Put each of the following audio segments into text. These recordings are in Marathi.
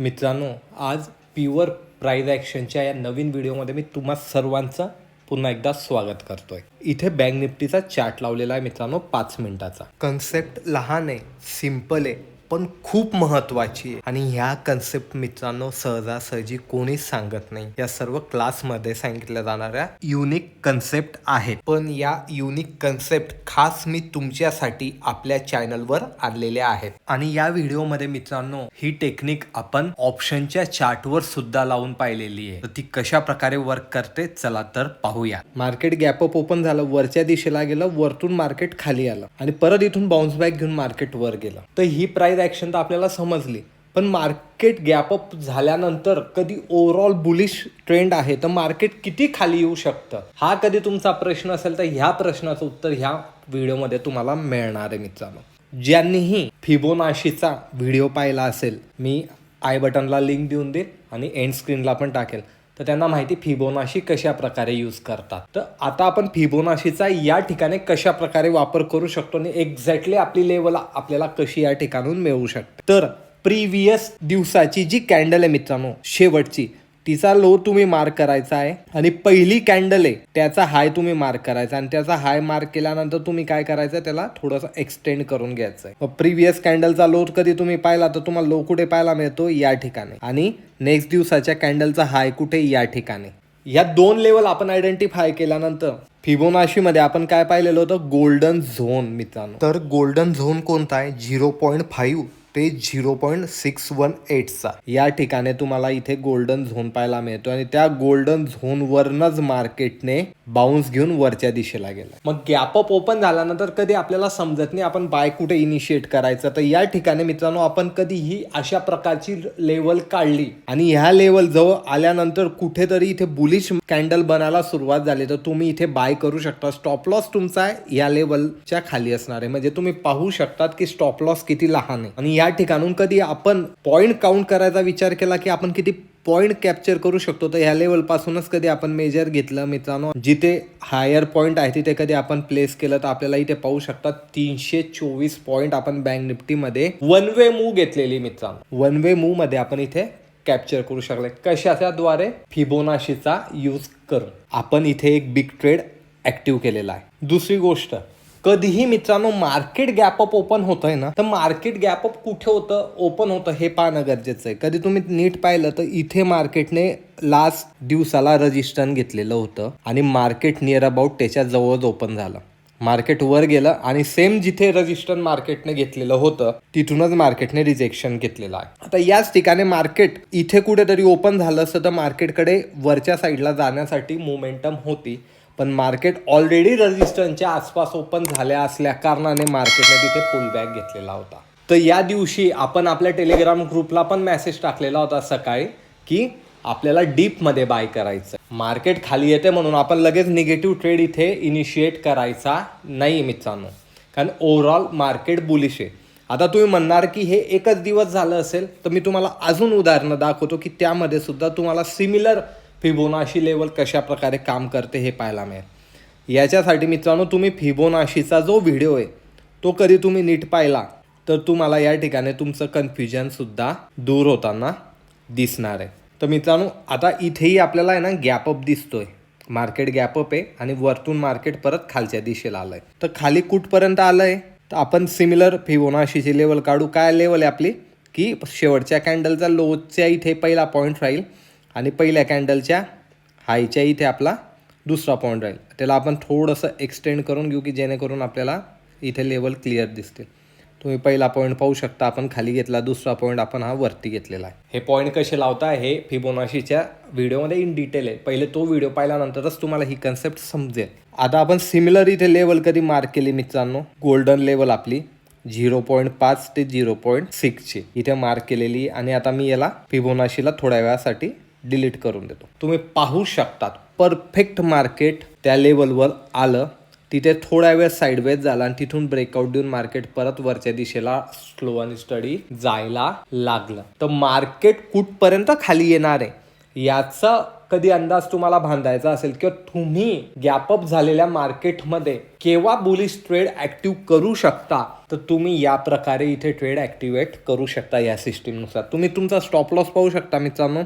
मित्रांनो आज प्युअर प्राईज ॲक्शनच्या या नवीन व्हिडिओमध्ये मी तुम्हा सर्वांचं पुन्हा एकदा स्वागत करतोय. इथे बँक निफ्टीचा चार्ट लावलेला आहे मित्रांनो पाच मिनिटाचा. कन्सेप्ट लहान आहे सिंपल आहे. पण खूप महत्वाची आहे. आणि ह्या कन्सेप्ट मित्रांनो सहजासहजी कोणीच सांगत नाही. या सर्व क्लासमध्ये सांगितल्या जाणाऱ्या युनिक कन्सेप्ट आहेत. पण या युनिक कन्सेप्ट खास मी तुमच्यासाठी आपल्या चॅनलवर आणलेल्या आहेत. आणि या व्हिडिओमध्ये मित्रांनो ही टेक्निक आपण ऑप्शनच्या चार्टवर सुद्धा लावून पाहिलेली आहे. तर ती कशा प्रकारे वर्क करते चला तर पाहूया. मार्केट गॅपअप ओपन झालं वरच्या दिशेला गेलं वरतून मार्केट खाली आलं. आणि परत इथून बाउन्स बॅक घेऊन मार्केट वर गेलं. तर ही प्राइस ऍक्शन तर आपल्याला समजली. पण मार्केट गॅपअप झाल्यानंतर कधी ओव्हरऑल बुलिश ट्रेंड आहे तर मार्केट किती खाली येऊ शकतं? हा कधी तुमचा प्रश्न असेल तर ह्या प्रश्नाचं उत्तर ह्या व्हिडिओमध्ये तुम्हाला मिळणार आहे मित्रांनो. ज्यांनीही फिबोनाशीचा व्हिडिओ पाहिला असेल मी आय बटनला लिंक देऊन देईल आणि एंड स्क्रीनला पण टाकेल. तर त्यांना माहिती फिबोनाशी कशा प्रकारे यूज करतात. तर आता आपण फिबोनाशीचा या ठिकाणी कशा प्रकारे वापर करू शकतो आणि एक्झॅक्टली आपली लेवल आपल्याला कशी या ठिकाणून मिळू शकते. तर प्रिव्हियस दिवसाची जी कॅन्डल आहे मित्रांनो शेवटची तिचा लो तुम्ही मार्क करायचा आहे आणि पहिली कॅन्डल आहे त्याचा हाय तुम्ही मार्क करायचा आणि त्याचा हाय मार्क केल्यानंतर तुम्ही काय करायचं त्याला थोडंसं एक्सटेंड करून घ्यायचं आहे. प्रिव्हियस कॅन्डलचा लो कधी तुम्ही पाहिला तर तुम्हाला लो कुठे पाहायला मिळतो? या ठिकाणी. आणि नेक्स्ट दिवसाच्या कॅन्डलचा हाय कुठे? या ठिकाणी. या दोन लेवल आपण आयडेंटिफाय केल्यानंतर फिबोनाशी मध्ये आपण काय पाहिलेलं होतं? गोल्डन झोन मित्रांनो. तर गोल्डन झोन कोणता आहे? झिरो पॉईंट फाईव्ह ते झिरो पॉईंट सिक्स वन एटचा. या ठिकाणी तुम्हाला इथे गोल्डन झोन पाहायला मिळतो आणि त्या गोल्डन झोन वरनच मार्केटने बाउन्स घेऊन वरच्या दिशेला गेला. मग गॅपअप ओपन झाल्यानंतर कधी आपल्याला समजत नाही आपण बाय कुठे इनिशिएट करायचं? तर या ठिकाणी मित्रांनो आपण कधी ही अशा प्रकारची लेवल काढली आणि ह्या लेवल जवळ आल्यानंतर कुठेतरी इथे बुलिश कॅन्डल बनायला सुरुवात झाली. तर तुम्ही इथे बाय करू शकता. स्टॉप लॉस तुमचा या लेवलच्या खाली असणार आहे. म्हणजे तुम्ही पाहू शकतात की स्टॉप लॉस किती लहान आहे. आणि या ठिकाणून कधी आपण पॉईंट काउंट करायचा विचार केला की आपण किती पॉईंट कॅप्चर करू शकतो? तर ह्या लेवल पासूनच कधी आपण मेजर घेतलं मित्रांनो. जिथे हायर पॉईंट आहे तिथे कधी आपण प्लेस केलं तर आपल्याला इथे पाहू शकतात तीनशे चोवीस पॉईंट आपण बँक निफ्टीमध्ये वन वे मूव घेतलेली मित्रांनो. वन वे मूवमध्ये आपण इथे कॅप्चर करू शकले. कशाच्याद्वारे फिबोनाशीचा यूज करून. आपण इथे एक बिग ट्रेड ऍक्टिव्ह केलेला आहे. दुसरी गोष्ट कधीही मित्रांनो मार्केट गॅपअप ओपन होतंय ना तर मार्केट गॅपअप कुठे होतं? ओपन होतं हे पाहणं गरजेचं आहे. कधी तुम्ही नीट पाहिलं तर इथे मार्केटने लास्ट दिवसाला रजिस्टर घेतलेलं होतं आणि मार्केट नियर अबाउट त्याच्या जवळच ओपन झालं. मार्केट वर गेलं आणि सेम जिथे रजिस्टर मार्केटने घेतलेलं होतं तिथूनच मार्केटने रिजेक्शन घेतलेलं आहे. आता याच ठिकाणी मार्केट इथे कुठेतरी ओपन झालं असतं तर मार्केटकडे वरच्या साईडला जाण्यासाठी मोमेंटम होती. पण मार्केट ऑलरेडी रजिस्टन्सच्या आसपास ओपन झाल्या असल्या कारणाने मार्केटने तिथे पुलबॅक घेतलेला होता. तर या दिवशी आपण आपल्या टेलिग्राम ग्रुपला पण मेसेज टाकलेला होता सकाळी की आपल्याला डीपमध्ये बाय करायचं मार्केट खाली येते म्हणून आपण लगेच निगेटिव्ह ट्रेड इथे इनिशिएट करायचा नाही मित्रांनो. कारण ओव्हरऑल मार्केट बुलिश आहे. आता तुम्ही म्हणणार की हे एकच दिवस झालं असेल तर मी तुम्हाला अजून उदाहरणं दाखवतो की त्यामध्ये सुद्धा तुम्हाला सिमिलर फिबोनाशी लेवल कशा प्रकारे काम करते हे पाहायला मिळेल. याच्यासाठी मित्रांनो तुम्ही फिबोनाशीचा जो व्हिडिओ आहे तो कधी तुम्ही नीट पाहिला तर तुम्हाला या ठिकाणी तुमचं कन्फ्युजनसुद्धा दूर होताना दिसणार आहे. तर मित्रांनो आता इथेही आपल्याला आहे ना गॅपअप दिसतोय. मार्केट गॅपअप आहे आणि वरतून मार्केट परत खालच्या दिशेला आलंय. तर खाली कुठपर्यंत आलंय? तर आपण सिमिलर फिबोनाशीची लेवल काढू. काय लेवल आहे आपली? की शेवटच्या कॅन्डलचा लोच्या इथे पहिला पॉईंट राहील. आणि पहिल्या कॅन्डलच्या हायच्या इथे आपला दुसरा पॉईंट राहील. त्याला आपण थोडंसं एक्सटेंड करून घेऊ की जेणेकरून आपल्याला इथे लेवल क्लिअर दिसतील. तुम्ही पहिला पॉईंट पाहू शकता आपण खाली घेतला दुसरा पॉईंट आपण हा वरती घेतलेला आहे. हे पॉईंट कसे लावता हे फिबोनाशीच्या व्हिडिओमध्ये इन डिटेल आहे. पहिले तो व्हिडिओ पाहिल्यानंतरच तुम्हाला ही कन्सेप्ट समजेल. आता आपण सिमिलर इथे लेवल कधी मार्क केली मित्रांनो? गोल्डन लेवल आपली झिरो पॉईंट पाच ते झिरो पॉईंट सिक्सची इथे मार्क केलेली आणि आता मी याला फिबोनाशीला थोड्या वेळासाठी डिलीट करून देतो. तुम्ही पाहू शकतात परफेक्ट मार्केट त्या लेवलवर आलं. तिथे थोडा वेळ साईडवेज झाला आणि तिथून ब्रेकआउट देऊन मार्केट परत वरच्या दिशेला स्लो आणि स्टडी जायला लागलं. तर मार्केट कुठपर्यंत खाली येणार आहे? याचा कधी अंदाज तुम्हाला बांधायचा असेल किंवा तुम्ही गॅपअप झालेल्या मार्केटमध्ये केव्हा बुलिश ट्रेड ऍक्टिव्ह करू शकता तर तुम्ही या प्रकारे इथे ट्रेड ऍक्टिव्हेट करू शकता या सिस्टीमनुसार तुम्ही तुमचा स्टॉप लॉस पाहू शकता मित्रांनो.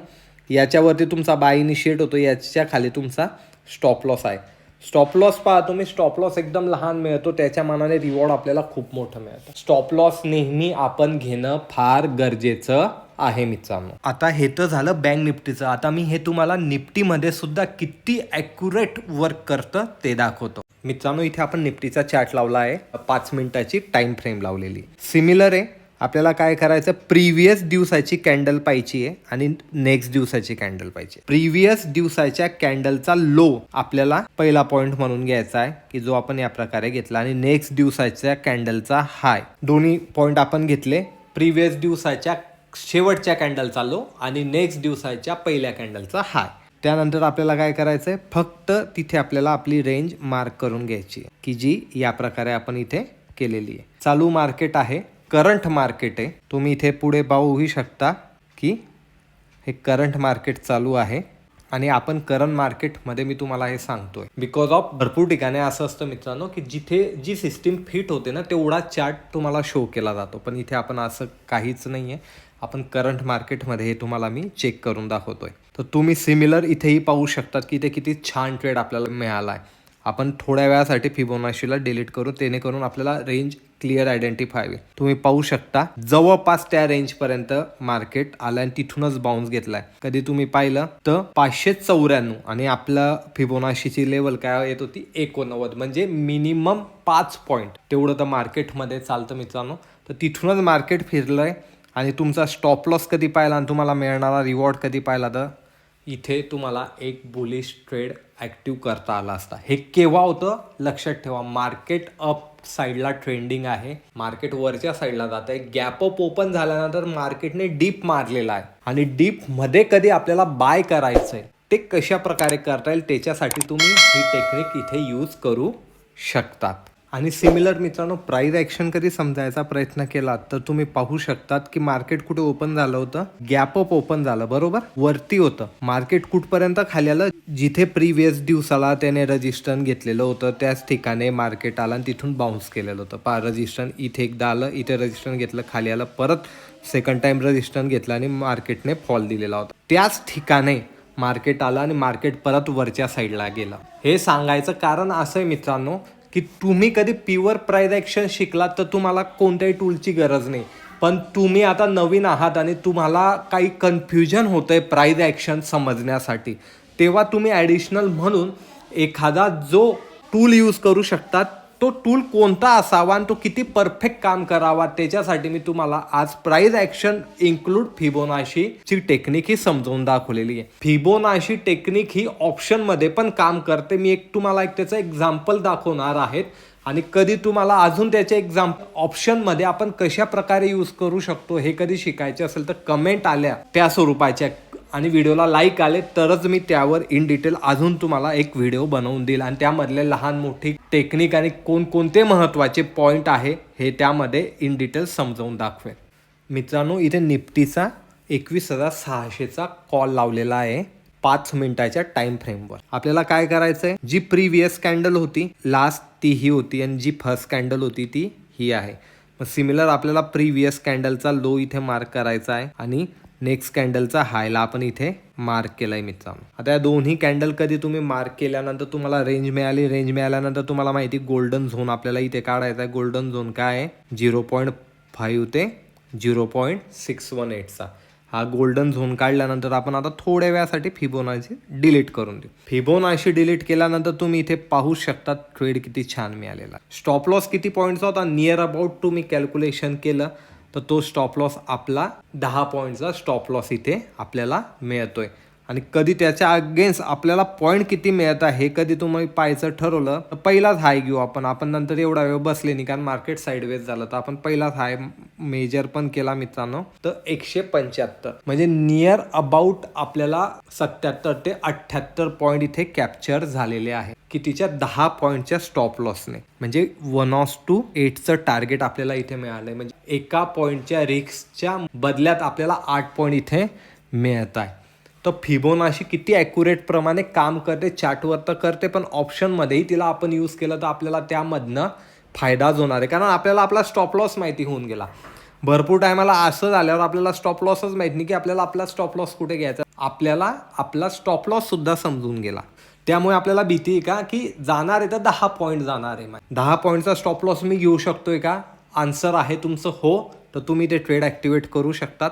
याच्यावरती तुमचा बाय इनिशिएट होतो याच्या खाली तुमचा स्टॉप लॉस आहे. स्टॉप लॉस पहा तुम्ही स्टॉप लॉस एकदम लहान मिळतो त्याच्या मानाने रिवॉर्ड आपल्याला खूप मोठं मिळतं. स्टॉप लॉस नेहमी आपण घेणं फार गरजेचं आहे मित्रांनो. आता हे तर झालं बँक निफ्टीचं. आता मी हे तुम्हाला निफ्टीमध्ये सुद्धा किती ॲक्युरेट वर्क करतं ते दाखवतो. मित्रांनो इथे आपण निफ्टीचा चार्ट लावला आहे. पाच मिनिटाची टाइम फ्रेम लावलेली. सिमिलर आहे. आपल्याला काय करायचं? प्रिव्हियस दिवसाची कॅन्डल पाहिजे आहे आणि नेक्स्ट दिवसाची कॅन्डल पाहिजे प्रिव्हियस दिवसाच्या कॅन्डलचा लो आपल्याला पहिला पॉईंट म्हणून घ्यायचा आहे की जो आपण या प्रकारे घेतला आणि नेक्स्ट दिवसाच्या कॅन्डलचा हाय दोन्ही पॉईंट आपण घेतले. प्रिव्हियस दिवसाच्या शेवटच्या कॅन्डलचा लो आणि नेक्स्ट दिवसाच्या पहिल्या कॅन्डलचा हाय त्यानंतर आपल्याला काय करायचं आहे फक्त तिथे आपल्याला आपली रेंज मार्क करून घ्यायची की जी या प्रकारे आपण इथे केलेली आहे. चालू मार्केट आहे. करंट मार्केट आहे. तुम्ही इथे पुढे पाहूही शकता की हे करंट मार्केट चालू आहे. आणि आपण करंट मार्केटमध्ये मी तुम्हाला हे सांगतोय. बिकॉज ऑफ भरपूर ठिकाणी असं असतं मित्रांनो की जिथे जी सिस्टीम फिट होते ना तेवढा चार्ट तुम्हाला शो केला जातो. पण इथे आपण असं काहीच नाही आहे आपण करंट मार्केटमध्ये हे तुम्हाला मी चेक करून दाखवतोय. तर तुम्ही सिमिलर इथेही पाहू शकतात की इथे किती छान ट्रेड आपल्याला मिळाला आहे आपण थोड्या वेळासाठी फिबोनाशीला डिलीट करू जेणेकरून आपल्याला रेंज क्लिअर आयडेंटिफाय होईल. तुम्ही पाहू शकता जवळपास त्या रेंजपर्यंत मार्केट आलं आणि तिथूनच बाउन्स घेतलाय. कधी तुम्ही पाहिलं तर पाचशे चौऱ्याण्णव आणि आपलं फिबोनाशीची लेवल काय येत होती? एकोणनव्वद म्हणजे मिनिमम पाच पॉईंट तेवढं तर मार्केटमध्ये चालतं मित्रांनो. तर तिथूनच मार्केट फिरलंय आणि तुमचा स्टॉप लॉस कधी पाहिला आणि तुम्हाला मिळणारा रिवॉर्ड कधी पाहिला तर? इथे तुम्हाला एक बुलिश ट्रेड ॲक्टिव्ह करता आला असता. हे केव्हा होतं? लक्षात ठेवा. मार्केट अप साईडला ट्रेंडिंग आहे. मार्केट वरच्या साईडला जात आहे गॅप अप ओपन झाल्यानंतर मार्केटने डीप मारलेला आहे. आणि डीपमध्ये कधी आपल्याला बाय करायचं आहे ते कशा प्रकारे करता येईल त्याच्यासाठी तुम्ही ही टेक्निक इथे यूज करू शकतात. आणि सिमिलर मित्रांनो प्राईज ॲक्शन कधी समजायचा प्रयत्न केला तर तुम्ही पाहू शकतात की मार्केट कुठे ओपन झालं होतं. गॅप अप ओपन झालं बरोबर? वरती होतं. मार्केट कुठपर्यंत खाली आलं? जिथे प्रिव्हियस दिवसाला त्याने रजिस्टन घेतलेलं होतं त्याच ठिकाणी मार्केट आलं आणि तिथून बाउन्स केलेलं होतं. पा रजिस्टन इथे एकदा आलं इथे रजिस्टन घेतलं खाली आलं परत सेकंड टाइम रजिस्टन घेतलं आणि मार्केटने फॉल दिलेला होता. त्याच ठिकाणी मार्केट आलं आणि मार्केट परत वरच्या साईडला गेलं. हे सांगायचं कारण असं आहे मित्रांनो की तुम्ही कधी प्युअर प्राईज ॲक्शन शिकलात तर तुम्हाला कोणत्याही टूलची गरज नाही. पण तुम्ही आता नवीन आहात आणि तुम्हाला काही कन्फ्युजन होतं आहे प्राईज ॲक्शन समजण्यासाठी. तेव्हा तुम्ही ॲडिशनल म्हणून एखादा जो टूल यूज करू शकतात तो टूल कोणता असावा आणि तो किती परफेक्ट काम करावा त्याच्यासाठी मी तुम्हाला आज प्राईज ॲक्शन इन्क्लूड फिबोनाशीची टेक्निक ही समजावून दाखवलेली आहे. फिबोनाशी टेक्निक ही ऑप्शनमध्ये पण काम करते. मी एक तुम्हाला एक त्याचं एक्झाम्पल दाखवणार आहेत. आणि कधी तुम्हाला अजून त्याचे एक्झाम ऑप्शनमध्ये आपण कशा प्रकारे यूज करू शकतो हे कधी शिकायचे असेल तर कमेंट आल्या त्या स्वरूपाच्या आणि व्हिडिओला लाईक आले तरच मी त्यावर इन डिटेल अजून तुम्हाला एक व्हिडिओ बनवून देईल. आणि त्यामधले लहान मोठी टेक्निक आणि कोणकोणते महत्त्वाचे पॉईंट आहे हे त्यामध्ये इन डिटेल समजावून दाखवेन. मित्रांनो इथे निफ्टीचा एकवीस हजार सहाशेचा कॉल लावलेला आहे पाच मिनिटाच्या टाइम फ्रेमवर आपल्याला काय करायचं आहे जी प्रिव्हियस कॅन्डल होती लास्ट ती ही होती आणि जी फर्स्ट कॅन्डल होती ती ही आहे. मग सिमिलर आपल्याला प्रिव्हियस कॅन्डलचा लो इथे मार्क करायचा आहे. आणि नेक्स्ट कॅन्डलचा हायला आपण इथे मार्क केलाय मित्रांनो. आता या दोन्ही कॅन्डल कधी तुम्ही मार्क केल्यानंतर तुम्हाला रेंज मिळाली रेंज मिळाल्यानंतर तुम्हाला माहिती गोल्डन झोन आपल्याला इथे काढायचा आहे. गोल्डन झोन काय आहे? झिरो पॉईंट फाईव्ह ते झिरो पॉईंट सिक्स वन एटचा हा गोल्डन झोन काढल्यानंतर आपण आता थोड्या वेळासाठी फिबोनाची डिलीट करून देऊ. फिबोनाशी डिलीट केल्यानंतर तुम्ही इथे पाहू शकता ट्रेड किती छान मिळालेला स्टॉप लॉस किती पॉईंटचा होता? नियर अबाउट तुम्ही कॅल्क्युलेशन केलं. तर तो स्टॉप लॉस आपला दहा पॉईंटचा स्टॉप लॉस इथे आपल्याला मिळतोय. आणि कधी त्याच्या अगेन्स्ट आपल्याला पॉईंट किती मिळत आहे हे कधी तुम्ही पाहायचं ठरवलं तर पहिलाच हाय घेऊ आपण. आपण नंतर एवढा वेळ बसले नाही कारण मार्केट साईडवेज झालं. तर आपण पहिलाच हाय मेजर पण केला मित्रांनो. तर एकशे पंच्याहत्तर. म्हणजे नियर अबाउट आपल्याला सत्याहत्तर ते अठ्ठ्याहत्तर पॉईंट इथे कॅप्चर झालेले आहे. कितीच्या? दहा पॉईंटच्या स्टॉप लॉसने म्हणजे वन ऑफ टू एटचं टार्गेट आपल्याला इथे मिळालंय. म्हणजे एका पॉईंटच्या रिक्सच्या बदल्यात आपल्याला आठ पॉईंट इथे मिळत आहे. तर फिबोनाशी किती ॲक्युरेट प्रमाणे काम करते चार्टवर तर करते पण ऑप्शनमध्येही तिला आपण यूज केलं तर आपल्याला त्यामधनं फायदाच होणार आहे. कारण आपल्याला आपला स्टॉप लॉस माहिती होऊन गेला. भरपूर टायमाला असं झाल्यावर आपल्याला स्टॉप लॉसच माहीत नाही की आपल्याला आपला स्टॉप लॉस कुठे घ्यायचा. आपल्याला आपला स्टॉप लॉस सुद्धा समजून गेला. त्यामुळे आपल्याला भीती आहे का की जाणार आहे तर दहा पॉईंट जाणार आहे. दहा पॉईंटचा स्टॉप लॉस मी घेऊ शकतोय का? आन्सर आहे तुमचं हो तर तुम्ही ते ट्रेड ॲक्टिवेट करू शकतात.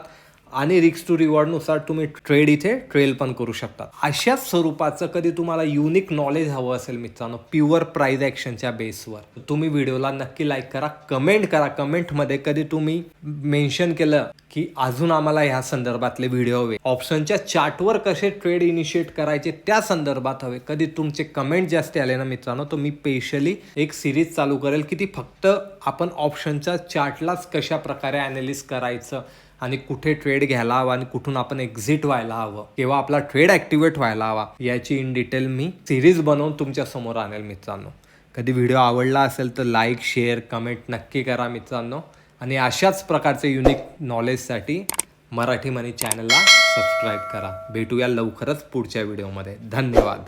आणि रिक्स टू रिवॉर्डनुसार तुम्ही ट्रेड इथे ट्रेल पण करू शकता. अशाच स्वरूपाचं कधी तुम्हाला युनिक नॉलेज हवं असेल मित्रांनो प्युअर प्राईज ॲक्शनच्या बेसवर तुम्ही व्हिडिओला नक्की लाईक करा कमेंट करा. कमेंटमध्ये कधी तुम्ही मेन्शन केलं की अजून आम्हाला ह्या संदर्भातले व्हिडिओ हवे. ऑप्शनच्या चार्टवर कसे ट्रेड इनिशिएट करायचे त्या संदर्भात हवे. कधी तुमचे कमेंट जास्त आले ना मित्रांनो तर मी स्पेशली एक सिरीज चालू करेल की ती फक्त आपण ऑप्शनच्या चार्टलाच कशा प्रकारे अनालिस करायचं आणि कुठे ट्रेड घ्यायला हवा आणि कुठून आपण एक्झिट व्हायला हवं. किंवा आपला ट्रेड ॲक्टिवेट व्हायला हवा याची इन डिटेल मी सिरीज बनवून तुमच्यासमोर आणेल मित्रांनो. कधी व्हिडिओ आवडला असेल तर लाईक शेअर कमेंट नक्की करा मित्रांनो. आणि अशाच प्रकारचे युनिक नॉलेजसाठी मराठी मनी चॅनलला सबस्क्राईब करा. भेटूया लवकरच पुढच्या व्हिडिओमध्ये धन्यवाद.